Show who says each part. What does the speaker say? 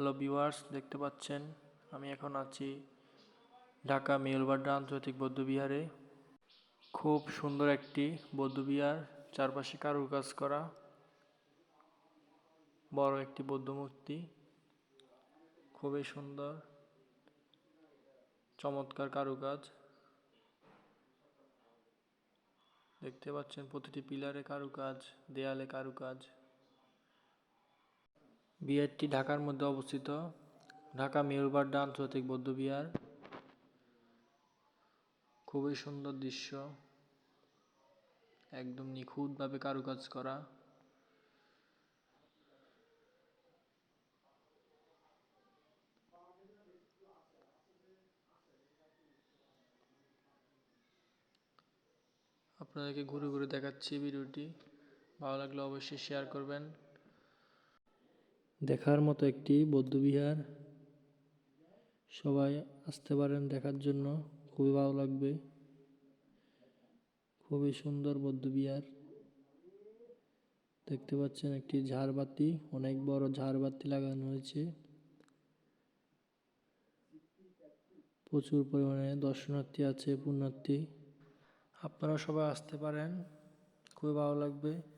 Speaker 1: Hello viewers দেখতে পাচ্ছেন, আমি এখন আছি ঢাকা মেয়রবাড্ডা আন্তর্জাতিক বৌদ্ধবিহারে। খুব সুন্দর একটি বৌদ্ধবিহার, চারপাশে কারুকাজ করা, বড় একটি বৌদ্ধ মূর্তি, খুবই সুন্দর, চমৎকার কারুকাজ। দেখতে পাচ্ছেন প্রতিটি পিলারে কারুকাজ, দেয়ালে কারুকাজ। বিহারটি ঢাকার মধ্যে অবস্থিত। ঢাকা মেয়রবাড্ডা আন্তর্জাতিক বৌদ্ধ বিহার। খুবই সুন্দর দৃশ্য। একদম নিখুঁতভাবে কারুকাজ করা। আপনাদেরকে ঘুরে ঘুরে দেখাচ্ছি ভিডিওটি। ভালো লাগলে অবশ্যই শেয়ার করবেন। দেখার মতো একটি বৌদ্ধবিহার সবাই আসতে পারেন দেখার জন্য, খুবই ভালো লাগবে। খুবই সুন্দর বৌদ্ধবিহার দেখতে পাচ্ছেন একটি ঝাড়বাতি, অনেক বড় ঝাড়বাতি লাগানো হয়েছে। প্রচুর পরিমাণে দর্শনার্থী আছে, পুণ্যার্থী। আপনারা সবাই আসতে পারেন, খুবই ভালো লাগবে।